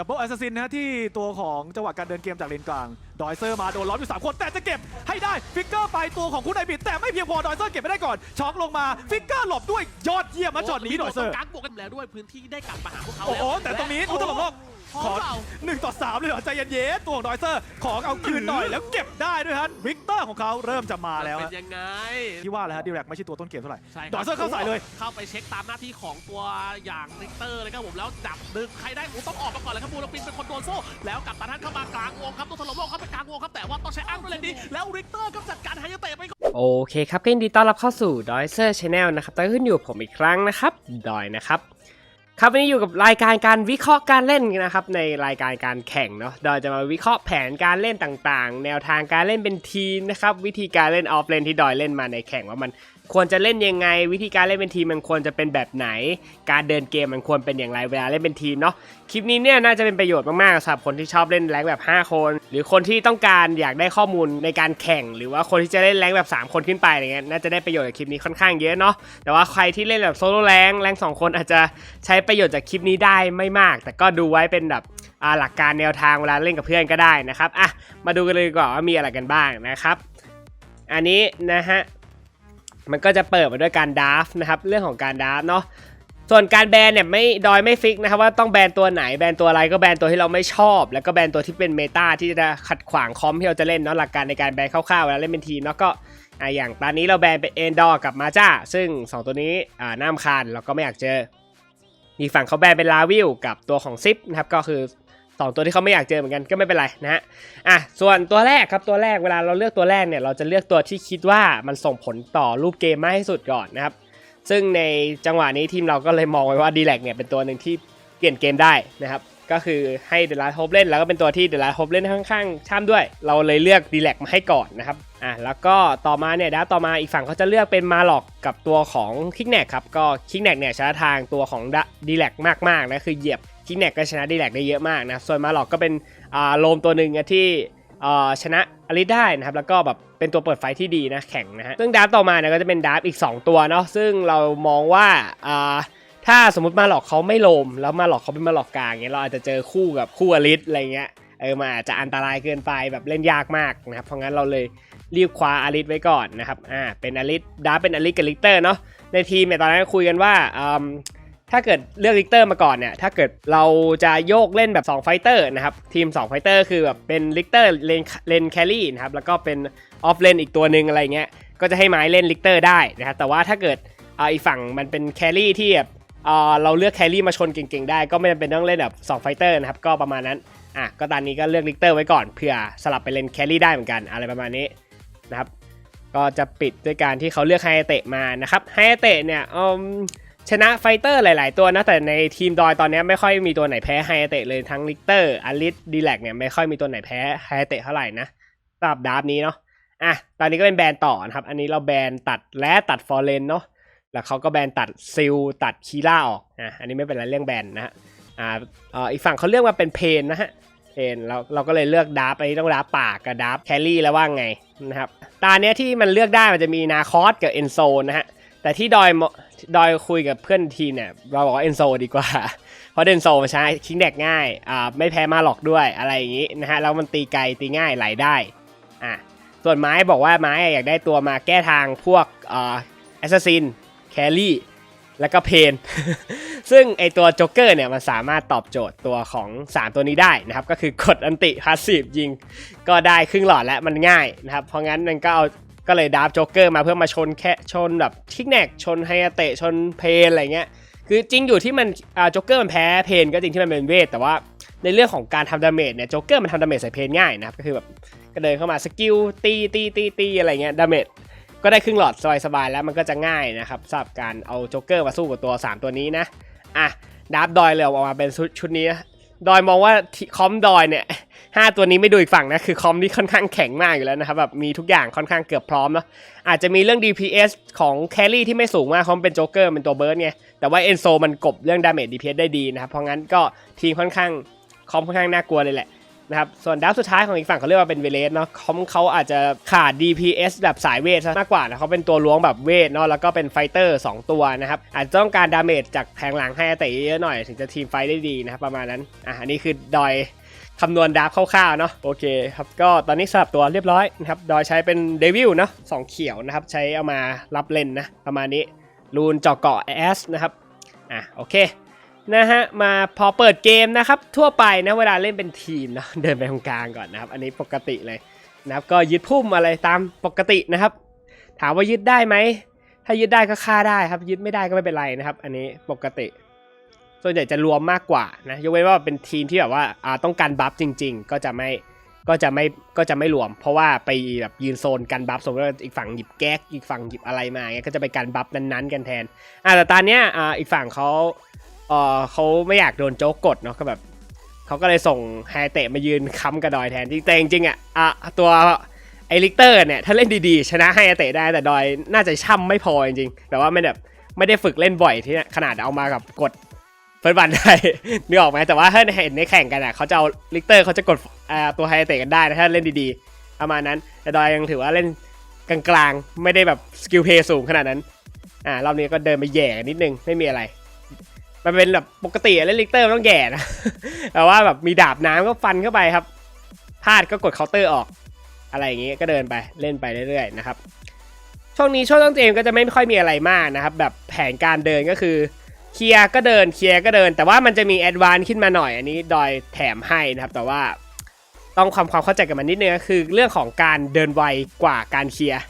จับโบแอสซัสซินนะฮะที่ตัวของจังหวะการเดินเกมจากเลนกลาง ดอยเซอร์มาโดนล้อมอยู่สามคนแต่จะเก็บให้ได้ฟิกเกอร์ไปตัวของคุณไอบิดแต่ไม่เพียงพอดอยเซอร์เก็บไม่ได้ก่อนช็อกลงมาฟิกเกอร์หลบด้วยยอดเยี่ยมมาช็อตนี้ดอยเซอร์ กักบวกกันแล้วด้วยพื้นที่ได้กลับมาหาพวกเขาโอ้โหแล้วแต่ตรงนี้และอุตลุโลก พร้อขอมเปล่า หนึ่งต่อสามเลยเหรอใจเย็นๆตัวของดอยเซอร์ของเอาคืนหน่อยแล้วเก็บได้ด้วยฮะวิกเตอร์ของเขาเริ่มจะมาแล้วเป็ฮะนยังไง ที่ว่าแล้วฮะดีแร็กไม่ใช่ตัวต้นเกมเท่าไหร่ ใช่คดอยเซอร์เข้าใส่เลย เข้าไปเช็คตามหน้าที่ของตัวอย่างริกเตอร์เลยครับผมแล้วจับดึงใครได้โอ้ต้องออกมาก่อนเลยครับบูลปินเป็นคนโดนโซ่แล้วกับตาท่านเข้ามากลางวงครับตัวถล่มโลกเข้าไปกลางวงครับแต่ว่าต้องใช้อ้างด้วยเลยดีแล้วริกเตอร์ก็จัดการไฮยาเตะไปก่อน โอเคครับก็ยินดีต้อนรับเข้าสู่ดอยเซอร์ชาแนลนะครับตอนนี้ขึ้นอยู่กับผมอีกครั้งนะครับ ดอยนะครับ ครับวันนี้อยู่กับรายการการวิเคราะห์การเล่นนะครับในรายการการแข่งเนาะดอยจะมาวิเคราะห์แผนการเล่นต่างๆ แนวทางการเล่นเป็นทีมนะครับวิธีการเล่นออฟเลนที่ดอยเล่นมาในแข่งว่ามัน ควรจะเล่นยังไง วิธีการเล่นเป็นทีมมันควรจะเป็นแบบไหน การเดินเกมมันควรเป็นอย่างไรเวลาเล่นเป็นทีมเนาะคลิปนี้เนี่ยน่าจะเป็นประโยชน์มากๆสำหรับคนที่ชอบเล่นแรงแบบ 5 คน หรือคนที่ต้องการอยากได้ข้อมูลในการแข่ง หรือว่าคนที่จะเล่นแรงแบบ 3 คนขึ้นไปอะไรเงี้ยน่าจะได้ประโยชน์จากคลิปนี้ค่อนข้างเยอะเนาะแต่ว่าใครที่เล่นแบบโซโล่แรงแรงสองคนอาจจะใช้ประโยชน์จากคลิปนี้ได้ไม่มาก แต่ก็ดูไว้เป็นแบบหลักการแนวทางเวลาเล่นกับเพื่อนก็ได้นะครับอะมาดูกันเลยดีกว่าว่ามีอะไรกันบ้างนะครับ อันนี้นะฮะ มันก็จะเปิดมาด้วยการดาฟนะครับเรื่องของการดาฟเนาะส่วนการแบนเนี่ยไม่ดอยไม่ฟิกนะครับว่าต้องแบนตัวไหนแบนตัวอะไรก็แบนตัวที่เราไม่ชอบ แล้วก็แบนตัวที่เป็นเมตาที่จะขัดขวางคอมที่เราจะเล่นเนาะหลักการในการแบนคร่าวๆเวลาเล่นเป็นทีมแล้วก็อะอย่างตอนนี้เราแบนเป็นเอนดอร์กับมาจ้าซึ่ง 2 ตัวนี้อ่าน้ามคานเราก็ไม่อยากเจออีกฝั่งเขาแบนเป็นลาวิลกับตัวของซิปนะครับก็คือ 2 ตัวที่เขาไม่อยากเจอเหมือนกันก็ไม่เป็นไรนะฮะอะส่วนตัวแรกครับตัวแรกเวลาเราเลือกตัวแรกเนี่ยเราจะเลือกตัวที่คิดว่ามันส่งผลต่อรูปเกมมากที่สุดก่อนนะครับซึ่งในจังหวะนี้ทีมเราก็เลยมองไว้ว่าดีแลกเนี่ยเป็นตัวหนึ่งที่เปลี่ยนเกมได้นะครับก็คือให้เดลัสโฮปเล่นแล้วก็เป็นตัวที่เดลัสโฮปเล่นค่อนข้างช่ำด้วย เราเลยเลือกดีแลกมาให้ก่อนนะครับอะแล้วก็ต่อมาเนี่ยดับต่อมาอีกฝั่งเขาจะเลือกเป็นมาหลอกกับตัวของคิกแนกครับก็คิกแนกเนี่ยชนะทางตัวของดีแลกมากๆนะคือเหยียบ คิกแนกก็ชนะดีแลกได้เยอะมากนะส่วนมาหลอกก็เป็นโลมตัวหนึ่งที่ชนะอลิสได้นะครับแล้วก็แบบเป็นตัวเปิดไฟที่ดีนะแข่งนะฮะซึ่งดาร์ฟต่อมาเนี่ยก็จะเป็นดาร์ฟอีก 2 ตัวเนาะซึ่งเรามองว่าถ้าสมมติมาหลอกเขาไม่โลมแล้วมาหลอกเขาเป็นมาหลอกกลางเงี้ยเราอาจจะเจอคู่กับคู่อลิสอะไรเงี้ยเออมันอาจจะอันตรายเกินไปแบบเล่นยากมากนะครับเพราะงั้นเราเลยรีบคว้าอลิสไว้ก่อนนะครับอ่าเป็นอลิสดาร์ฟเป็นอลิสกับลิกเตอร์เนาะในทีมเนี่ยตอนนั้นคุยกันว่าอืม ถ้าเกิดเลือกลิกเตอร์มาก่อนเนี่ย ถ้าเกิดเราจะโยกเล่นแบบ2ไฟเตอร์นะครับ ทีม2ไฟเตอร์คือแบบเป็นลิกเตอร์เลนเลนแครี่นะครับ แล้วก็เป็นออฟเลนอีกตัวหนึ่งอะไรเงี้ย ก็จะให้ไม้เล่นลิกเตอร์ได้นะครับ แต่ว่าถ้าเกิดอ,อีกฝั่งมันเป็นแครี่ที่แบบเราเลือกแครี่มาชนเก่งๆได้ ก็ไม่จำเป็นต้องเล่นแบบ2ไฟเตอร์นะครับ ก็ประมาณนั้น อะ ก็ตอนนี้ก็เลือกลิกเตอร์ไว้ก่อน เผื่อสลับไปเล่นแครี่ได้เหมือนกัน อะไรประมาณนี้นะครับ ก็จะปิดด้วยการที่เขาเลือกไฮเตะมานะครับ ไฮเตะเนี่ยอืม ชนะไฟเตอร์หลาย ๆ ตัวนะแต่ในทีมดอยตอนนี้ไม่ค่อยมีตัวไหนแพ้ไฮเตะเลยทั้งลิกเตอร์อลิสดีแลกเนี่ยไม่ค่อยมีตัวไหนแพ้ไฮเตะเท่าไหร่นะสำหรับดาร์ฟนี้เนาะอะตอนนี้ก็เป็นแบนต่อนะครับ อันนี้เราแบนตัดและตัดฟอร์เรนเนาะแล้วเขาก็แบนตัดซิลตัดคีล่าออกอะอันนี้ไม่เป็นไรเรื่องแบนนะฮะอ่าอ,อีกฝั่งเขาเลือกมาเป็นเพนนะฮะเพนเราเราก็เลยเลือกดาร์ฟอันนี้ต้องดาร์ฟปากกับดาร์ฟแคลรี่แล้วว่าไงนะครับตาเนี้ยที่มันเลือกได้มันจะมีนาคอสกับเอนโซนะฮะแต่ที่ดอย ดอยคุยกับเพื่อนทีเนี่ยเราบอกว่าเอนโซดีกว่า เพราะเอนโซมันใช้คิงแดกง่ายอ่าไม่แพ้มาหลอกด้วยอะไรอย่างนี้นะฮะแล้วมันตีไกลตีง่ายไหลได้อะส่วนไม้บอกว่าไม้อยากได้ตัวมาแก้ทางพวกอ่าแอสซัสซินแครี่แล้วก็เพน ซึ่งไอตัวโจ๊กเกอร์เนี่ยมันสามารถตอบโจทย์ตัวของ 3 ตัวนี้ได้นะครับ ก็คือกดอันติพาสซีฟยิง ก็ได้ครึ่งหลอดแล้วมันง่ายนะครับ เพราะงั้นมันก็เอา ก็เลยดับโจ๊กเกอร์มาเพื่อมาชนแค่ชนแบบทิกแนกชนไฮเตะชนเพนอะไรเงี้ยคือจริงอยู่ที่มันอ่าโจ๊กเกอร์มันแพ้เพนก็จริงที่มันเป็นเวทแต่ว่าในเรื่องของการทำดาเมจเนี่ยโจ๊กเกอร์มันทำดาเมจใส่เพนง่ายนะครับก็คือแบบก็เดินเข้ามาสกิลตีตีตีตีอะไรเงี้ยดาเมจก็ได้ครึ่งหลอดสบายๆแล้วมันก็จะง่ายนะครับสำหรับการเอาโจ๊กเกอร์มาสู้กับตัว 3 ตัวนี้นะอะดับดอยเลยออกมาเป็นชุดชุดนี้ ดอยมองว่าคอมดอยเนี่ยห้าตัวนี้ไม่ดูอีกฝั่งนะ คือคอมที่ค่อนข้างแข็งมากอยู่แล้วนะครับแบบมีทุกอย่างค่อนข้างเกือบพร้อมเนาะอาจจะมีเรื่อง DPS ของแครี่ที่ไม่สูงมากเขาเป็นโจ๊กเกอร์เป็นตัวเบิร์ดไงแต่ว่าเอนโซมันกบเรื่องดาเมจ DPS ได้ดีนะครับ เพราะงั้นก็ทีมค่อนข้างคอมค่อนข้างน่ากลัวเลยแหละ นะครับ ส่วนดับสุดท้ายของอีกฝั่งเขาเรียกว่าเป็นเวเลสเนาะเขาเขาอาจจะขาด DPS แบบสายเวทมากกว่านะเขาเป็นตัวล้วงแบบเวทเนาะแล้วก็เป็นไฟเตอร์ 2 ตัวนะครับ อาจจะต้องการดาเมจจากแทงหลังให้อาเตะเยอะหน่อยถึงจะทีมไฟได้ดีนะครับประมาณนั้นอะอันนี้คือดอยคำนวณดับคร่าวๆเนาะโอเคครับก็ตอนนี้สลับตัวเรียบร้อยนะครับดอยใช้เป็นเดวิลเนาะสองเขียวนะครับใช้เอามารับเลนนะประมาณนี้รูนเจาะเกาะแอสนะครับอะโอเค นะฮะมาพอเปิดเกมนะครับ ทั่วไปนะเวลาเล่นเป็นทีมเนาะเดินไปตรงกลางก่อนนะครับ อันนี้ปกติเลยนะครับ ก็ยึดพุ่มอะไรตามปกตินะครับ ถามว่ายึดได้ไหมถ้ายึดได้ก็ฆ่าได้ครับ ยึดไม่ได้ก็ไม่เป็นไรนะครับ อันนี้ปกติ ส่วนใหญ่จะรวมมากกว่านะยกเว้นว่าเป็นทีมที่แบบว่าอ่าต้องการบัฟจริง ๆ ก็จะไม่ก็จะไม่ก็จะไม่รวม เพราะว่าไปแบบยืนโซนกันบัฟสมมติว่าอีกฝั่งหยิบแก๊กอีกฝั่งหยิบอะไรมาเงี้ยก็จะไปกันบัฟนั้นๆ กันแทนอ่าแต่ตอนเนี้ยอ่าอีกฝั่งเขา เออเขาไม่อยากโดนโจ๊กกดเนาะก็แบบเขาก็เลยส่งไฮเตะมายืนค้ำกับดอยแทนจริงแต่จริงๆอะอะตัวไอลิกเตอร์เนี่ยถ้าเล่นดีๆ ชนะไฮเตะได้แต่ดอยน่าจะช่ำไม่พอจริงๆแต่ว่าไม่แบบไม่ได้ฝึกเล่นบ่อยที่ขนาดเอามากับกดเฟิร์สบันได้นึกออกไหมแต่ว่าถ้าเห็นในแข่งกันอะเขาจะเอาลิกเตอร์เขาจะกดอ่าตัวไฮเตะกันได้นะถ้าเล่นดีๆประมาณนั้น แต่ดอยยังถือว่าเล่นกลางๆ ไม่ได้แบบสกิลเพย์สูงขนาดนั้น อ่ารอบนี้ก็เดินไปแย่นิดนึง ไม่มีอะไร มันเป็นแบบปกติเล่นลิกเตอร์มันต้องแย่นะ แต่ว่าแบบมีดาบน้ำก็ฟันเข้าไปครับ พลาดก็กดเคาน์เตอร์ออก อะไรอย่างงี้ก็เดินไปเล่นไปเรื่อยๆนะครับ ช่วงนี้ช่วงต้นเกมก็จะไม่ค่อยมีอะไรมากนะครับ แบบแผนการเดินก็คือเคลียร์ก็เดินเคลียร์ก็เดิน แต่ว่ามันจะมีแอดวานซ์ขึ้นมาหน่อย อันนี้ดอยแถมให้นะครับ แต่ว่าต้องความความเข้าใจกับมันนิดนึงก็คือเรื่องของการเดินไวกว่าการเคลียร์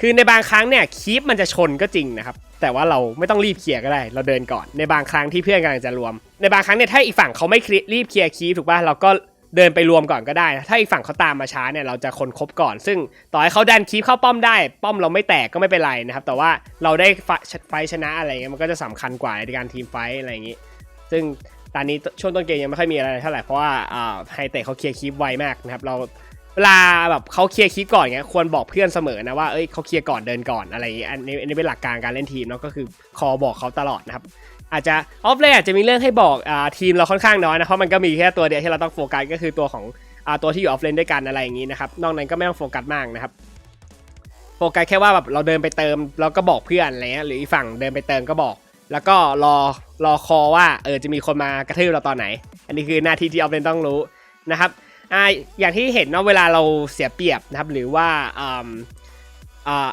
คือในบางครั้งเนี่ยคีปมันจะชนก็จริงนะครับ แต่ว่าเราไม่ต้องรีบเคลียร์ก็ได้ เราเดินก่อนในบางครั้งที่เพื่อนกำลังจะรวม ในบางครั้งเนี่ยถ้าอีกฝั่งเขาไม่รีบเคลียร์คีปถูกป่ะเราก็เดินไปรวมก่อนก็ได้นะถ้าอีกฝั่งเขาตามมาช้าเนี่ยเราจะคนครบก่อน ซึ่งต่อให้เขาดันคีปเข้าป้อมได้ ป้อมเราไม่แตกก็ไม่เป็นไรนะครับ แต่ว่าเราได้ไฟชนะอะไรเงี้ยมันก็จะสำคัญกว่าในการทีมไฟอะไรอย่างงี้ ซึ่งตอนนี้ช่วงต้นเกมยังไม่ค่อยมีอะไรเท่าไหร่เพราะว่าไฮเตะเขาเคลียร์คีปไวมากนะครับเรา เวลาแบบเขาเคลียร์คีปก่อนเงี้ยควรบอกเพื่อนเสมอนะว่าเอ้ยเขาเคลียร์ก่อนเดินก่อนอะไรอย่างเงี้ยอันนี้อันนี้เป็นหลักการการเล่นทีมเนาะก็คือคอบอกเขาตลอดนะครับอาจจะออฟเลนอาจจะมีเรื่องให้บอกอ่าทีมเราค่อนข้างน้อยนะเพราะมันก็มีแค่ตัวเดียวที่เราต้องโฟกัสก็คือตัวของอ่าตัวที่อยู่ออฟเลนด้วยกันอะไรอย่างงี้นะครับนอกนั้นก็ไม่ต้องโฟกัสมากนะครับโฟกัสแค่ว่าแบบเราเดินไปเติมแล้วก็บอกเพื่อนอะไรเงี้ยหรืออีกฝั่งเดินไปเติมก็บอก แล้วก็รอรอคอว่าเออจะมีคนมากระทืบเราตอนไหน อันนี้คือหน้าที่ที่ออฟเลนต้องรู้นะครับ อ่าอย่างที่เห็นเนาะเวลาเราเสียเปรียบนะครับ หรือว่าอ่า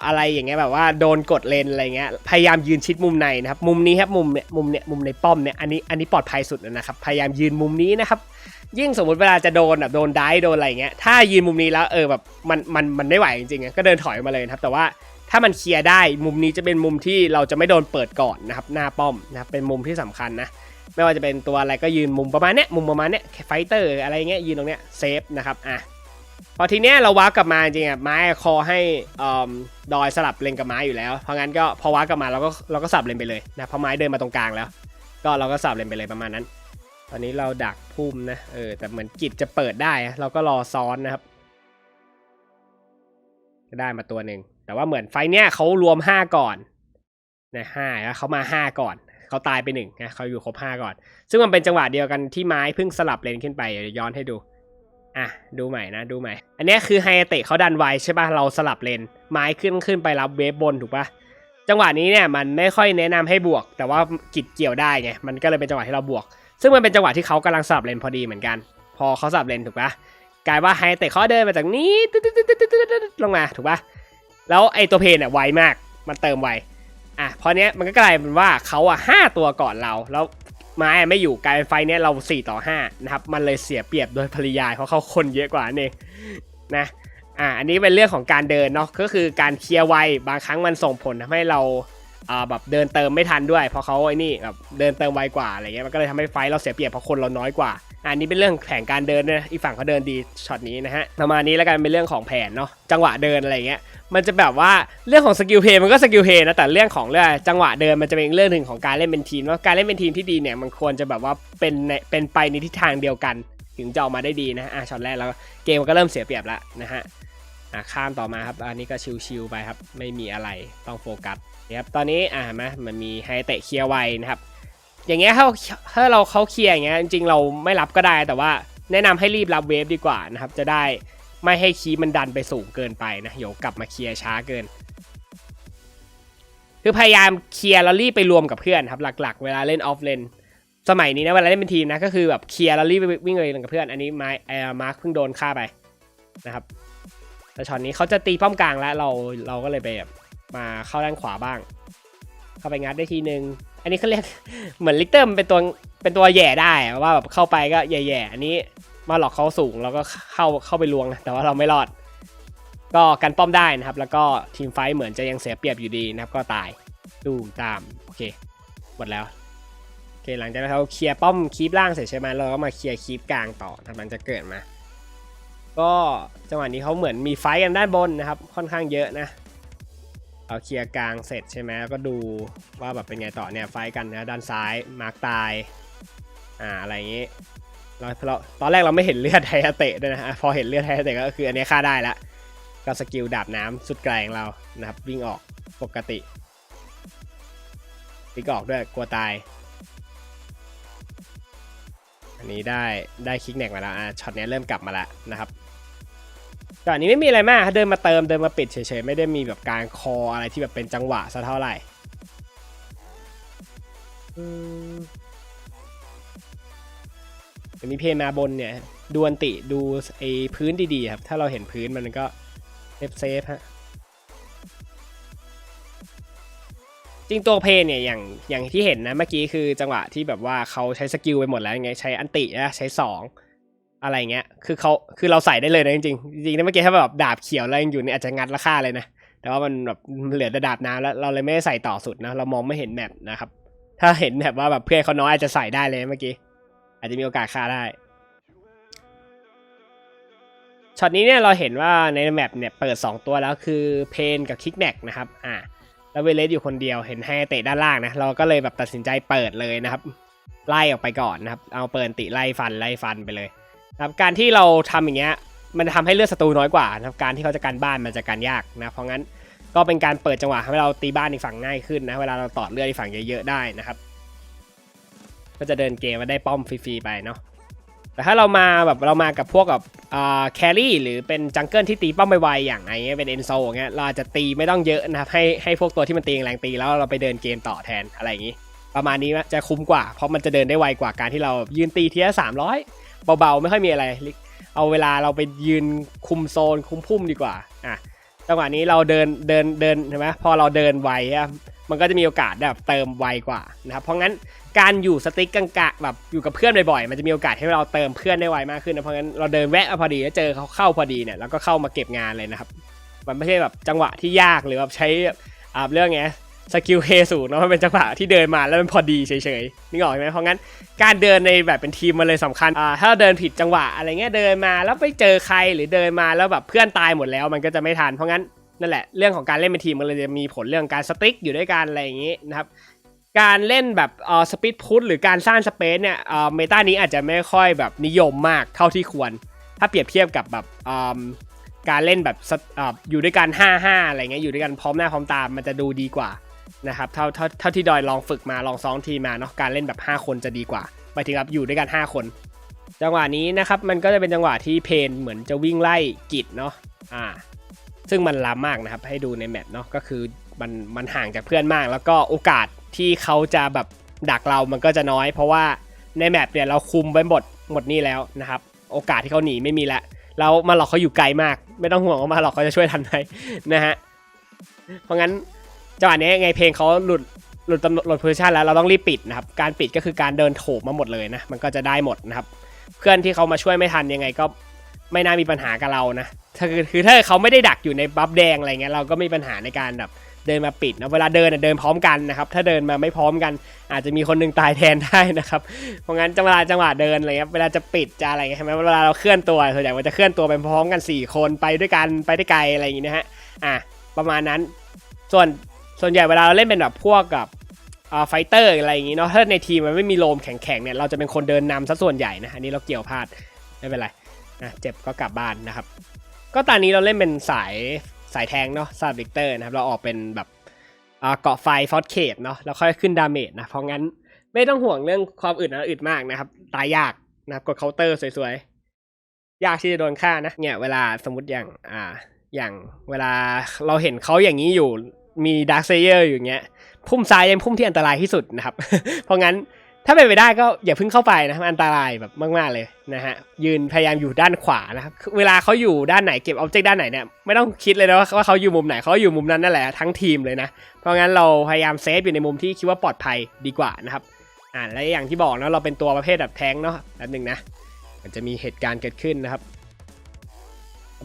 อะไรอย่างเงี้ยแบบว่าโดนกดเลนอะไรเงี้ยพยายามยืนชิดมุมในนะครับ มุมนี้ครับมุมเนี่ยมุมเนี่ยมุมในป้อมเนี่ยอันนี้อันนี้ปลอดภัยสุดแล้วนะครับ พยายามยืนมุมนี้นะครับ ยิ่งสมมติเวลาจะโดนแบบโดนได้โดนอะไรเงี้ยถ้ายืนมุมนี้แล้วเออแบบมันมันมันไม่ไหวจริงๆก็เดินถอยมาเลยครับ แต่ว่าถ้ามันเคลียร์ได้มุมนี้จะเป็นมุมที่เราจะไม่โดนเปิดก่อนนะครับ หน้าป้อมนะครับเป็นมุมที่สำคัญนะ ไม่ว่าจะเป็นตัวอะไรก็ยืนมุมประมาณเนี้ยมุมประมาณเนี้ยไฟเตอร์อะไรเงี้ยยืนตรงเนี้ยเซฟนะครับอะพอทีเนี้ยเราว้ากลับมาจริงอะไม้คอให้อ่าดอยสลับเลนกับไม้อยู่แล้ว เพราะงั้นก็พอว้ากลับมาเราก็เราก็สับเลนไปเลยนะเพราะไม้เดินมาตรงกลางแล้ว ก็เราก็สับเลนไปเลยประมาณนั้น ตอนนี้เราดักพุ่มนะเออแต่เหมือนกิจจะเปิดได้ เราก็รอซ้อนนะครับก็ได้มาตัวหนึ่งแต่ว่าเหมือนไฟเนี้ยเขารวม5ก่อนนะห้าแล้วเขามา5ก่อน เขาตายไปหนึ่งนะเขาอยู่ครบ5ก่อน ซึ่งมันเป็นจังหวะเดียวกันที่ไม้เพิ่งสลับเลนขึ้นไปเดี๋ยวย้อนให้ดูอะดูใหม่นะดูใหม่ อันนี้คือไฮเตะเขาดันไวใช่ป่ะเราสลับเลน ไม้ขึ้นขึ้นไปรับเวฟบนถูกป่ะจังหวะนี้เนี่ยมันไม่ค่อยแนะนำให้บวก แต่ว่ากิดเกี่ยวได้ไงมันก็เลยเป็นจังหวะที่เราบวก ซึ่งมันเป็นจังหวะที่เขากำลังสลับเลนพอดีเหมือนกัน พอเขาสลับเลนถูกป่ะกลายว่าไฮเตะเขาเดินมาจากนี้ตึ๊ดตึ๊ดตึ๊ดตึ๊ดตึ๊ดตึ๊ดลงมาถูกป่ะแล้วไอตัวเพนเนี่ยไวมากมันเติมไว อะเพราะเนี้ยมันก็กลายเป็นว่าเขาอะห้าตัวก่อนเราแล้วไม้ไม่อยู่กลายเป็นไฟเนี้ยเรา 4 ต่อ5นะครับมันเลยเสียเปรียบโดยปริยายเพราะเขาคนเยอะกว่านั่นเองนะอ่าอันนี้เป็นเรื่องของการเดินเนาะก็คือการเคลียร์ไวบางครั้งมันส่งผลทำให้เราอ่าแบบเดินเติมไม่ทันด้วย เพราะเขาไอ้นี่แบบเดินเติมไวกว่าอะไรเงี้ยมันก็เลยทำให้ไฟเราเสียเปรียบเพราะคนเราน้อยกว่า อันนี้เป็นเรื่องแผนการเดินนะอีกฝั่งเขาเดินดีช็อตนี้นะฮะประมาณนี้แล้วกันเป็นเรื่องของแผนเนาะจังหวะเดินอะไรเงี้ยมันจะแบบว่าเรื่องของสกิลเพย์มันก็สกิลเพย์นะแต่เรื่องของเรื่องจังหวะเดินมันจะเป็นเรื่องหนึ่งของการเล่นเป็นทีมว่าการเล่นเป็นทีมที่ดีเนี่ยมันควรจะแบบว่าเป็นในเป็นไปในทิศทางเดียวกัน ถึงจะออกมาได้ดีนะอะช็อตแรกแล้วเกมมันก็เริ่มเสียเปรียบแล้วนะฮะอะข้ามต่อมาครับอันนี้ก็ชิวๆไปครับไม่มีอะไรต้องโฟกัสนะครับตอนนี้อะเห็นไหมมันมีไฮเตะเคลียร์ไวนะครับ อย่างเงี้ยถ้าถ้าเราเขาเคลียร์อย่างเงี้ยจริงๆเราไม่รับก็ได้ แต่ว่าแนะนำให้รีบรับเวฟดีกว่านะครับ จะได้ไม่ให้คีมันดันไปสูงเกินไปนะเดี๋ยวกลับมาเคลียร์ช้าเกิน คือพยายามเคลียร์แล้วรีบไปรวมกับเพื่อนครับหลัก ๆ เวลาเล่นออฟเลนสมัยนี้นะเวลาเล่นเป็นทีมนะก็คือแบบเคลียร์แล้วรีบไปวิ่งไปเล่นกับเพื่อน อันนี้ไม้เอ่อมาร์คเพิ่งโดนฆ่าไปนะครับแต่ช็อตนี้เขาจะตีป้อมกลางแล้วเราเราก็เลยไปแบบมาเข้าด้านขวาบ้าง เข้าไปงัดได้ทีหนึ่ง อันนี้เขาเรียกเหมือนลิกเตอร์มันเป็นตัวเป็นตัวแย่ได้อะว่าแบบเข้าไปก็แย่ๆอันนี้มาหลอกเขาสูงแล้วก็เข้าเข้าไปลวงนะแต่ว่าเราไม่รอด ก็กันป้อมได้นะครับ แล้วก็ทีมไฟเหมือนจะยังเสียเปรียบอยู่ดีนะครับก็ตายดูตามโอเคหมดแล้วโอเคหลังจากนั้นเราเคลียร์ป้อมคีบล่างเสร็จใช่ไหมเราก็มาเคลียร์คีบกลางต่อทำมันจะเกิดมา ก็จังหวะนี้เขาเหมือนมีไฟกันด้านบนนะครับ ค่อนข้างเยอะนะ เอาเคลียร์กลางเสร็จใช่ไหมแล้วก็ดูว่าแบบเป็นไงต่อเนี่ยไฟกันนะด้านซ้ายมาร์กตายอ่าอะไรอย่างงี้เราเราตอนแรกเราไม่เห็นเลือดไทยาเตะด้วยนะอะพอเห็นเลือดไทยาเตะก็คืออันนี้ฆ่าได้ละก็สกิลดาบน้ำสุดไกลของเรานะครับวิ่งออกปกติวิ่งออกด้วยกลัวตาย อันนี้ได้ได้คิกแนกมาแล้วอะช็อตนี้เริ่มกลับมาแล้วนะครับ ก่อนนี้ไม่มีอะไรมากเดินมาเติมเดินมาปิดเฉยๆ ไม่ได้มีแบบการคออะไรที่แบบเป็นจังหวะซะเท่าไหร่มีเพลงมาบนเนี่ยดูอันติดูไอ้พื้นดีๆครับ ถ้าเราเห็นพื้นมันก็เซฟเซฟฮะจริงตัวเพลเนี่ยอย่างอย่างที่เห็นนะเมื่อกี้คือจังหวะที่แบบว่าเขาใช้สกิลไปหมดแล้วไงใช้อันตินะใช้ส อะไรเงี้ย คือเขาคือเราใส่ได้เลยนะจริงๆจริงๆนะเมื่อกี้ถ้าแบบดาบเขียวอะไรยังอยู่เนี่ยอาจจะงัดราคาเลยนะ แต่ว่ามันแบบเหลือแต่ดาบน้ำแล้วเราเลยไม่ได้ใส่ต่อสุดนะ เรามองไม่เห็นแมปนะครับ ถ้าเห็นแบบว่าแบบเพื่อนเขาน้อยอาจจะใส่ได้เลยเมื่อกี้ อาจจะมีโอกาสฆ่าได้ ช็อตนี้เนี่ยเราเห็นว่าในแมปเนี่ยเปิด 2 ตัวแล้วคือเพนกับคิกแนกนะครับ อ่า แล้วเวเลสอยู่คนเดียว เห็นให้เตะด้านล่างนะ เราก็เลยแบบตัดสินใจเปิดเลยนะครับ ไล่ออกไปก่อนนะครับ เอาเปิดติไล่ฟันไล่ฟันไปเลย ครับการที่เราทำอย่างเงี้ยมันทำให้เลือดศัตรูน้อยกว่านะครับการที่เขาจะกันบ้านมันจะกันยากนะเพราะงั้นก็เป็นการเปิดจังหวะให้เราตีบ้านอีกฝั่งง่ายขึ้นนะเวลาเราต่อเลือดอีกฝั่งเยอะๆได้นะครับ ก็จะเดินเกมมาได้ป้อมฟรีๆไปเนาะแต่ถ้าเรามาแบบเรามากับพวกกับแครี่หรือเป็นจังเกิลที่ตีป้อมไวๆอย่างไรเงี้ยเป็นเอนโซเงี้ยเราจะตีไม่ต้องเยอะนะครับให้ให้พวกตัวที่มันตีแรงตีแล้วเราไปเดินเกมต่อแทนอะไรอย่างงี้ ประมาณนี้จะคุ้มกว่า เพราะมันจะเดินได้ไวกว่าการที่เรายืนตีทีละสามร้อย เบาๆ ไม่ค่อยมีอะไร เอาเวลาเราไปยืนคุมโซนคุมพุ่มดีกว่าอะจังหวะนี้เราเดินเดินเดินใช่ไหมพอเราเดินไวอะมันก็จะมีโอกาสแบบเติมไวกว่านะครับเพราะงั้นการอยู่สติ๊กกังกะแบบอยู่กับเพื่อนบ่อยๆมันจะมีโอกาสให้เราเติมเพื่อนได้ไวมากขึ้นนะเพราะงั้นเราเดินแวะพอดีแล้วเจอเขาเข้าพอดีเนี่ยแล้วก็เข้ามาเก็บงานเลยนะครับ มันไม่ใช่แบบจังหวะที่ยากหรือแบบใช้อ่าเรื่องไง สกิลเคสูงเนาะมันเป็นจังหวะที่เดินมาแล้วมันพอดีเฉยๆนึกออกไหมเพราะงั้นการเดินในแบบเป็นทีมมันเลยสำคัญอ่าถ้าเราเดินผิดจังหวะอะไรเงี้ยเดินมาแล้วไปเจอใครหรือเดินมาแล้วแบบเพื่อนตายหมดแล้วมันก็จะไม่ทันเพราะงั้นนั่นแหละเรื่องของการเล่นเป็นทีมมันเลยจะมีผลเรื่องการสติ๊กอยู่ด้วยกันอะไรอย่างงี้นะครับการเล่นแบบเอ่อสปีดพุทหรือการสร้างสเปซเนี่ยเอ่อเมตานี้อาจจะไม่ค่อยแบบนิยมมากเท่าที่ควร ถ้าเปรียบเทียบกับแบบอืมการเล่นแบบสเอ่ออยู่ด้วยกัน 5-5 อะไรเงี้ยอยู่ด้วยกันพร้อมหน้าพร้อมตามันจะดูดีกว่า นะครับเท่าเท่าเท่าที่ดอยลองฝึกมาลองซ้อมทีมาเนาะการเล่นแบบ 5 คนจะดีกว่าหมายถึงแบบอยู่ด้วยกัน 5 คน จังหวะนี้นะครับมันก็จะเป็นจังหวะที่เพนเหมือนจะวิ่งไล่กิจเนาะอ่า ซึ่งมันล้ำมากนะครับให้ดูในแมปเนาะก็คือมันมันห่างจากเพื่อนมาก แล้วก็โอกาสที่เขาจะแบบดักเรามันก็จะน้อย เพราะว่าในแมปเนี่ยเราคุมไว้หมดหมดนี่แล้วนะครับ โอกาสที่เขาหนีไม่มีแล้วแล้วมาหลอกเขาอยู่ไกลมาก ไม่ต้องห่วงว่ามาหลอกเขาจะช่วยทันไหมนะฮะเพราะงั้น จังหวะนี้ไงเพลงเขาหลุดหลุดตำหลุดโพซิชันแล้วเราต้องรีบปิดนะครับ การปิดก็คือการเดินโถมมาหมดเลยนะ มันก็จะได้หมดนะครับ เพื่อนที่เขามาช่วยไม่ทันยังไงก็ไม่น่ามีปัญหากับเรานะถ้าคือคือถ้าเขาไม่ได้ดักอยู่ในบัฟแดงอะไรเงี้ยเราก็ไม่มีปัญหาในการแบบเดินมาปิดนะเวลาเดินเดินพร้อมกันนะครับถ้าเดินมาไม่พร้อมกัน อาจจะมีคนหนึงตายแทนได้นะครับเพราะงั้นจังหวะจังหวะเดินอะไรเงี้ยเวลาจะปิดจะอะไรเงี้ยใช่ไหมเวลาเราเคลื่อนตัวส่วนใหญ่มันจะเคลื่อนตัวไปพร้อมกันสี่คนไปด้วยกันไปได้ไกลอะไรอย่างงี้นะฮะอะประมาณนั้นส่วน ส่วนใหญ่เวลาเราเล่นเป็นแบบพวกกับไฟเตอร์อะไรอย่างงี้เนาะถ้าในทีมมันไม่มีโลมแข็งๆเนี่ยเราจะเป็นคนเดินนำซะส่วนใหญ่นะอันนี้เราเกี่ยวพลาดไม่เป็นไรนะเจ็บก็กลับบ้านนะครับ ก็ตอนนี้เราเล่นเป็นสายสายแทงเนาะซาบิกเตอร์นะครับเราออกเป็นแบบเกาะไฟฟอสเคดเนาะแล้วค่อยขึ้นดาเมจนะเพราะงั้นไม่ต้องห่วงเรื่องความอึดนะอึดมากนะครับ ตายยากนะครับกดเคาน์เตอร์สวยๆ ยากที่จะโดนฆ่านะเนี่ยเวลาสมมติอย่างอ่าอย่างเวลาเราเห็นเขาอย่างนี้อยู่ มีดาร์คเซเยอร์อยู่เงี้ยพุ่มซ้ายยังพุ่มที่อันตรายที่สุดนะครับ เพราะงั้นถ้าเป็นไปได้ก็อย่าเพิ่งเข้าไปนะมันอันตรายแบบมากๆเลยนะฮะยืนพยายามอยู่ด้านขวานะครับเวลาเขาอยู่ด้านไหนเก็บออบเจกต์ด้านไหนเนี่ยไม่ต้องคิดเลยนะว่าเขาอยู่มุมไหนเขาอยู่มุมนั้นนั่นแหละทั้งทีมเลยนะเพราะงั้นเราพยายามเซฟอยู่ในมุมที่คิดว่าปลอดภัยดีกว่านะครับอ่าและอย่างที่บอกนะเราเป็นตัวประเภทแบบแทงเนาะแป๊บหนึ่งนะมันจะมีเหตุการณ์เกิดขึ้นนะครับ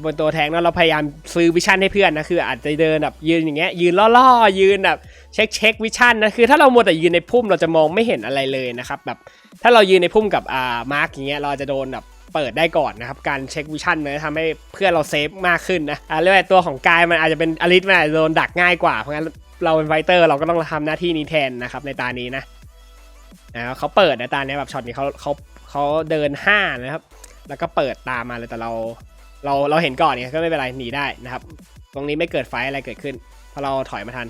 บนตัวแทงเนาะเราพยายามซื้อวิชั่นให้เพื่อนนะคืออาจจะเดินแบบยืนอย่างเงี้ยยืนล่อๆยืนแบบเช็คเช็ควิชั่นนะคือถ้าเรามัวแต่ยืนในพุ่มเราจะมองไม่เห็นอะไรเลยนะครับแบบถ้าเรายืนในพุ่มกับอ่ามาร์กอย่างเงี้ยเราจะโดนแบบเปิดได้ก่อนนะครับการเช็ควิชั่นมันจะทำให้เพื่อนเราเซฟมากขึ้นนะอ่าเรื่องตัวของกายมันอาจจะเป็นอลิสมันอาจจะโดนดักง่ายกว่าเพราะงั้นเราเป็นไฟเตอร์เราก็ต้องทำหน้าที่นี้แทนนะครับในตานี้นะนะเขาเปิดนะตาเนี้ยแบบช็อตนี้เขาเขาเขาเดินห้านะครับแล้วก็เปิดตามมาเลยแต่เรา เราเราเห็นก่อนเนี่ยก็ไม่เป็นไรหนีได้นะครับ ตรงนี้ไม่เกิดไฟอะไรเกิดขึ้นเพราะเราถอยมาทัน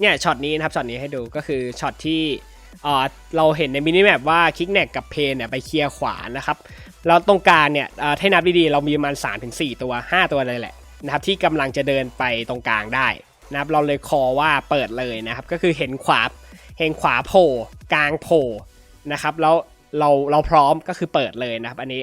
เนี่ยช็อตนี้นะครับช็อตนี้ให้ดูก็คือช็อตที่เออเราเห็นในมินิแมปว่าคิกแนกกับเพนเนี่ยไปเคลียร์ขวานะครับแล้วตรงกลางเนี่ยถ้านับดีๆเรามีประมาณ3-4ถึงตัว 5 ตัวเลยแหละนะครับที่กำลังจะเดินไปตรงกลางได้นะครับเราเลยคอว่าเปิดเลยนะครับ ก็คือเห็นขวาเห็นขวาโผล่กลางโผล่นะครับแล้วเราเราพร้อมก็คือเปิดเลยนะครับ อันนี้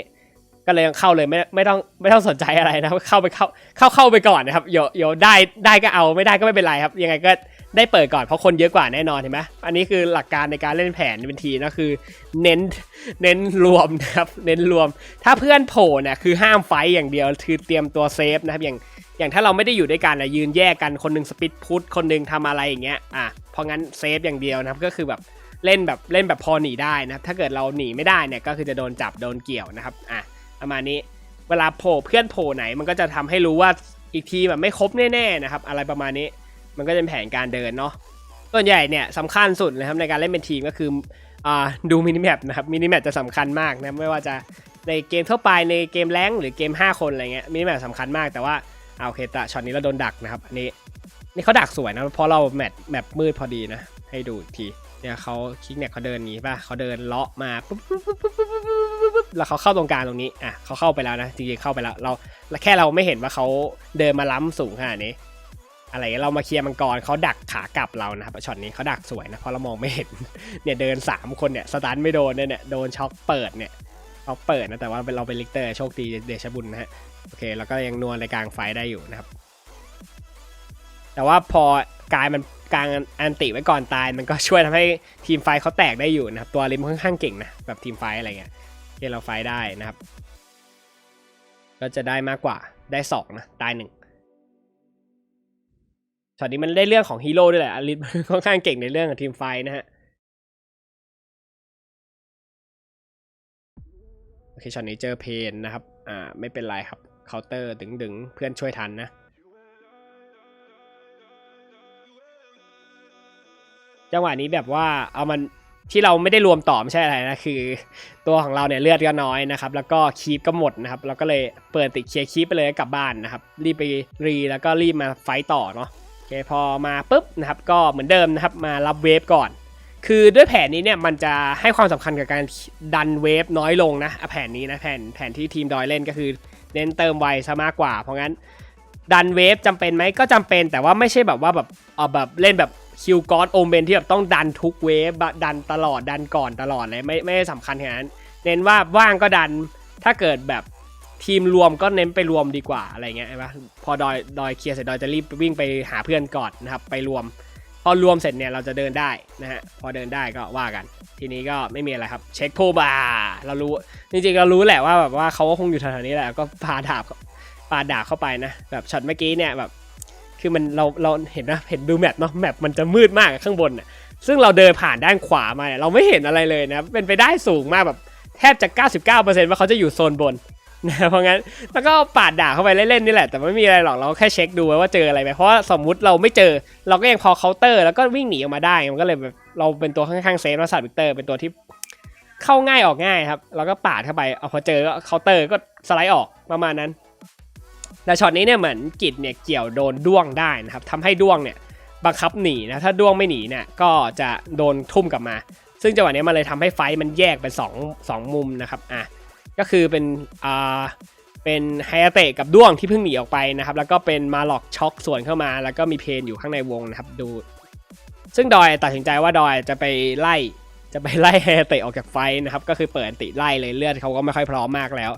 ก็เลยเข้าเลยไม่ไม่ต้องไม่ต้องสนใจอะไรนะครับเข้าไปเข้าเข้าเข้าไปก่อนนะครับโยโยได้ได้ก็เอาไม่ได้ก็ไม่เป็นไรครับ ยังไงก็ได้เปิดก่อนเพราะคนเยอะกว่าแน่นอนเห็นไหมอันนี้คือหลักการในการเล่นแผนเป็นทีนะคือ เน้นเน้นรวมนะครับเน้นรวม ถ้าเพื่อนโผล่เนี่ยคือห้ามไฟอย่างเดียวคือเตรียมตัวเซฟนะครับอย่างอย่างถ้าเราไม่ได้อยู่ด้วยกันนะยืนแยกกันคนหนึงสปิดพุทคนหนึงทำอะไรอย่างเงี้ยอะเพราะงั้นเซฟอย่างเดียวนะครับก็คือแบบเล่นแบบเล่นแบบพอหนีได้นะถ้าเกิดเราหนีไม่ได้เนี่ยก็คือจะโดนจับโดนเกี่ยวนะครับอะ ประมาณนี้ เวลาโผล่เพื่อนโผล่ไหน มันก็จะทำให้รู้ว่าอีกทีแบบไม่ครบแน่ๆนะครับ อะไรประมาณนี้ มันก็จะเป็นแผนการเดินเนาะส่วนใหญ่เนี่ยสำคัญสุดนะครับในการเล่นเป็นทีมก็คืออ่าดูมินิแมปนะครับมินิแมปจะสำคัญมากนะไม่ว่าจะในเกมทั่วไปในเกมแรงหรือเกม 5 คนอะไรเงี้ยมินิแมปสำคัญมากแต่ว่าเอาโอเคต่ช็อตนี้เราโดนดักนะครับอันนี้นี่เขาดักสวยนะเพราะเราแมปแมปมืดพอดีนะ ให้ดูอีกที เนี่ยเขาคลิกเนี่ยเขาเดินนี้ป่ะเขาเดินเลาะมาปุ๊บปุ๊บปุ๊บปุ๊บปุ๊บปุ๊บแล้วเขาเข้าตรงกลางตรงนี้อะเขาเข้าไปแล้วนะจริงๆเข้าไปแล้วเราแค่เราไม่เห็นว่าเขาเดินมาล้ำสูงขนาดนี้ อะไรเรามาเคลียร์มังกรเขาดักขากลับเรานะครับช็อตนี้เขาดักสวยนะเพราะเรามองไม่เห็นเนี่ยเดินสามคนเนี่ยสตันไม่โดนเนี่ยโดนช็อคเปิดเนี่ยช็อคเปิดนะแต่ว่าเราเป็นลิกเตอร์โชคดีเดชบุญนะฮะโอเคแล้วก็ยังนวลในกลางไฟได้อยู่นะครับ แต่ว่าพอกายมัน กลางอันติไว้ก่อนตาย มันก็ช่วยทำให้ทีมไฟเขาแตกได้อยู่นะครับ ตัวริมค่อนข้างเก่งนะ แบบทีมไฟอะไรเงี้ยที่เราไฟได้นะครับ ก็จะได้มากกว่าได้สองนะตายหนึ่งช็อตนี้มันได้เรื่องของฮีโร่ด้วยแหละอลิสค่อนข้างเก่งในเรื่องของทีมไฟนะฮะโอเคช็อตนี้เจอเพนนะครับ อ่า ไม่เป็นไรครับเคาน์เตอร์ดึงดึงๆเพื่อนช่วยทันนะ จังหวะนี้แบบว่าเอามันที่เราไม่ได้รวมต่อไม่ใช่อะไรนะคือ ตัวของเราเนี่ยเลือดก็น้อยนะครับแล้วก็คีปก็หมดนะครับเราก็เลยเปิดติดเคลียร์คีปไปเลยกลับบ้านนะครับรีบไปรีแล้วก็รีบมาไฟต่อเนาะโอเคพอมาปุ๊บนะครับก็เหมือนเดิมนะครับมารับเวฟก่อน คือด้วยแผนนี้เนี่ยมันจะให้ความสำคัญกับการดันเวฟน้อยลงนะอะแผนนี้นะแผนแผนที่ทีมดอยเล่นก็คือเน้นเติมไวซะมากกว่า เพราะงั้นดันเวฟจำเป็นไหมก็จำเป็นแต่ว่าไม่ใช่แบบว่าแบบเอาแบบเล่นแบบ คิวกอดโอเมนที่แบบต้องดันทุกเวฟดันตลอดดันก่อนตลอดเลยไม่ไม่สำคัญขนาดนั้น เน้นว่าว่างก็ดันถ้าเกิดแบบทีมรวมก็เน้นไปรวมดีกว่าอะไรเงี้ยใช่ปะพอดอยดอยเคลียร์เสร็จดอยจะรีบวิ่งไปหาเพื่อนก่อนนะครับไปรวม พอรวมเสร็จเนี่ยเราจะเดินได้นะฮะพอเดินได้ก็ว่ากัน ทีนี้ก็ไม่มีอะไรครับ เช็คโพบาเรารู้จริงๆเรารู้แหละว่าแบบว่าเขาก็คงอยู่แถวๆนี้แหละก็พาดาบปาดาบเข้าไปนะแบบช็อตเมื่อกี้เนี่ยแบบ คือมันเราเราเห็นนะเห็นดูแมปเนาะแมปมันจะมืดมากข้างบนน่ะซึ่งเราเดินผ่านด้านขวามาเนี่ยเราไม่เห็นอะไรเลยนะเป็นไปได้สูงมากแบบแทบจะ 99%ว่าเขาจะอยู่โซนบนนะเพราะงั้นแล้วก็ปาดด่าเข้าไปเล่นๆนี่แหละแต่ไม่มีอะไรหรอกเราแค่เช็คดูว่าเจออะไรไหมเพราะสมมุติเราไม่เจอ เราก็ยังพอเคาน์เตอร์ แล้วก็วิ่งหนีออกมาได้มันก็เลยแบบเราเป็นตัวค่อนข้างเซฟแล้วสัตว์วิกเตอร์เป็นตัวที่เข้าง่ายออกง่ายครับเราก็ปาดเข้าไปเอาพอเจอก็เคาน์เตอร์ก็สไลด์ออกประมาณนั้น แต่ช็อตนี้เนี่ยเหมือนกิจเนี่ยเกี่ยวโดนด้วงได้นะครับทำให้ด้วงเนี่ยบังคับหนีนะถ้าด้วงไม่หนีเนี่ยก็จะโดนทุ่มกลับมา ซึ่งจังหวะนี้มันเลยทำให้ไฟมันแยกเป็นสองสองมุมนะครับอะก็คือเป็นอ่าเป็นไฮอาเตะกับด้วงที่เพิ่งหนีออกไปนะครับ แล้วก็เป็นมาหลอกช็อกส่วนเข้ามา แล้วก็มีเพนอยู่ข้างในวงนะครับดู ซึ่งดอยตัดสินใจว่าดอยจะไปไล่จะไปไล่ไฮอาเตะออกจากไฟนะครับ ก็คือเปิดติไล่เลยเลือดเขาก็ไม่ค่อยพร้อมมากแล้ว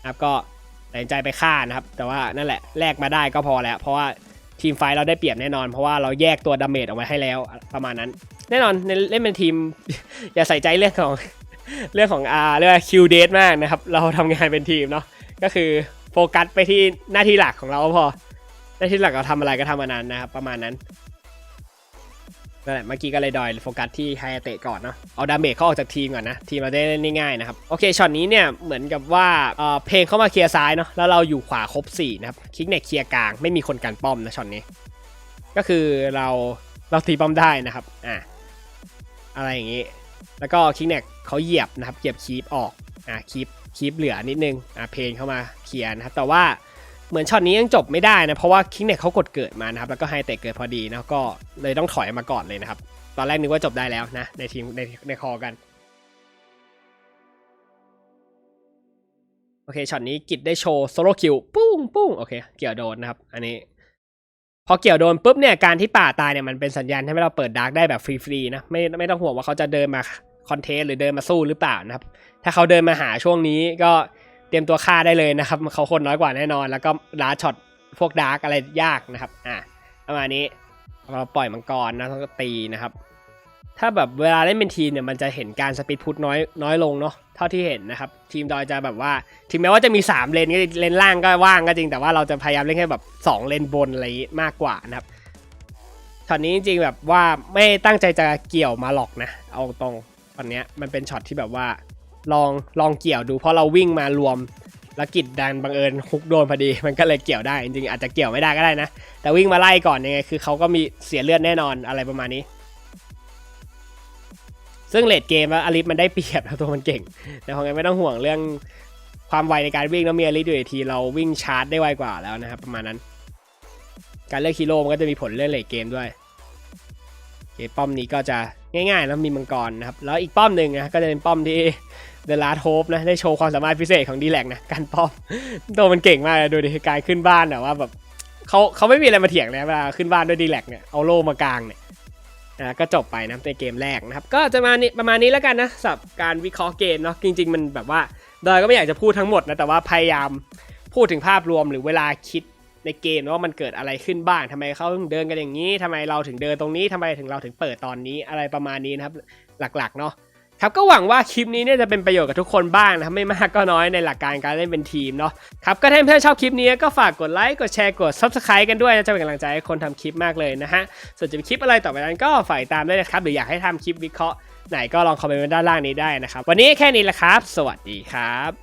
นะครับก็ ตัดสินใจไปฆ่านะครับ แต่ว่านั่นแหละแลกมาได้ก็พอแล้ว เพราะว่าทีมไฟเราได้เปรียบแน่นอน เพราะว่าเราแยกตัวดาเมจออกมาให้แล้วประมาณนั้น แน่นอนในเล่นเป็นทีม อย่าใส่ใจเรื่องของเรื่องของอาเรียกว่าคิวเดทมากนะครับ เราทำงานเป็นทีมเนาะก็คือโฟกัสไปที่หน้าที่หลักของเราพอหน้าที่หลักเราทำอะไรก็ทำมานานนะครับประมาณนั้น นั่นแหละเมื่อกี้ก็เลยดอยโฟกัสที่ไฮเตะก่อนเนาะเอาดาเมจเขาออกจากทีมก่อนนะ ทีมเราได้เล่นง่ายๆนะครับ โอเคช็อตนี้เนี่ยเหมือนกับว่าเออเพลงเข้ามาเคลียร์ซ้ายเนาะแล้วเราอยู่ขวาครบ4นะครับคลิกเนี่ยเคลียร์กลางไม่มีคนกันป้อมนะช็อตนี้ ก็คือเราเราตีป้อมได้นะครับอะอะไรอย่างนี้ แล้วก็คิกเน็กเขาเหยียบนะครับเหยียบคีปออกอะคีปคีปเหลือนิดนึงอะเพนเข้ามาเคลียร์นะครับแต่ว่า เหมือนช็อตนี้ยังจบไม่ได้นะ เพราะว่าคิกเน็กเขากดเกิดมานะครับ แล้วก็ไฮเตะเกิดพอดีนะก็เลยต้องถอยมาก่อนเลยนะครับ ตอนแรกนึกว่าจบได้แล้วนะ ในทีมในในคอกัน โอเคช็อตนี้กิจได้โชว์โซโลคิวปุ้งปุ้งโอเค เกี่ยวโดนนะครับ อันนี้ พอเกี่ยวโดนปุ๊บเนี่ยการที่ป่าตายเนี่ยมันเป็นสัญญาณให้เราเปิดดาร์กได้แบบฟรีๆนะไม่ไม่ต้องห่วงว่าเขาจะเดินมาคอนเทสหรือเดินมาสู้หรือเปล่านะครับ ถ้าเขาเดินมาหาช่วงนี้ก็ เตรียมตัวฆ่าได้เลยนะครับเขาคนน้อยกว่าแน่นอน แล้วก็ลาช็อตพวกดาร์กอะไรยากนะครับอะประมาณนี้เราปล่อยมังกรนะต้องตีนะครับ ถ้าแบบเวลาเล่นเป็นทีมเนี่ยมันจะเห็นการสปีดพุทน้อยน้อยลงเนาะเท่าที่เห็นนะครับ ทีมดอยจะแบบว่าถึงแม้ว่าจะมี 3 เลนก็เลนล่างก็ว่างก็จริงแต่ว่าเราจะพยายามเล่นแค่แบบ 2 เลนบนอะไรนี้มากกว่านะครับช็อตนี้จริงๆแบบว่าไม่ตั้งใจจะเกี่ยวมาหรอกนะ เอาตรงตอนเนี้ยมันเป็นช็อตที่แบบว่า ลองลองเกี่ยวดูเพราะเราวิ่งมารวมแล้วกิดดันบังเอิญฮุกโดนพอดีมันก็เลยเกี่ยวได้จริงๆอาจจะเกี่ยวไม่ได้ก็ได้นะ แต่วิ่งมาไล่ก่อนยังไงคือเขาก็มีเสียเลือดแน่นอนอะไรประมาณนี้ ซึ่งเลดเกมแล้วอลิสมันได้เปรียบแล้วตัวมันเก่งแต่ของไงไม่ต้องห่วงเรื่องความไวในการวิ่งแล้วมีอลิสอยู่ในทีเราวิ่งชาร์จได้ไวกว่าแล้วนะครับประมาณนั้น การเลือกฮีโร่มันก็จะมีผลเรื่องเลดเกมด้วยเคป้อมนี้ก็จะง่ายๆแล้วมีมังกรนะครับแล้วอีกป้อมหนึ่งนะก็จะเป็นป้อมที่ เดลาโทปนะได้โชว์ความสามารถพิเศษของดีแลกนะการป้อมตัวมันเก่งมากเลยดูดิการขึ้นบ้านแต่ว่าแบบเขาเขาไม่มีอะไรมาเถียงเลยเวลาขึ้นบ้านด้วยดีแลกเนี่ยเอาโล่มากลางเนี่ยนะก็จบไปนะในเกมแรกนะครับ ก็จะมานี้ประมาณนี้แล้วกันนะสำหรับการวิเคราะห์เกมเนาะจริง ๆ มันแบบว่าดอยก็ไม่อยากจะพูดทั้งหมดนะแต่ว่าพยายามพูดถึงภาพรวมหรือเวลาคิดในเกมว่ามันเกิดอะไรขึ้นบ้างทำไมเขาถึงเดินกันอย่างนี้ทำไมเราถึงเดินตรงนี้ทำไมถึงเราถึงเปิดตอนนี้อะไรประมาณนี้นะครับ หลักๆเนาะ ครับก็หวังว่าคลิปนี้เนี่ยจะเป็นประโยชน์กับทุกคนบ้างนะครับไม่มากก็น้อยในหลักการการเล่นเป็นทีมเนาะครับก็ถ้าเพื่อนๆชอบคลิปนี้ก็ฝากกดไลค์กดแชร์กด subscribe กันด้วยนะจะเป็นกำลังใจให้คนทำคลิปมากเลยนะฮะส่วนจะมีคลิปอะไรต่อไปนั้นก็ฝ่ายตามได้นะครับหรืออยากให้ทำคลิปวิเคราะห์ไหนก็ลองคอมเมนต์ด้านล่างนี้ได้นะครับวันนี้แค่นี้แหละครับ สวัสดีครับ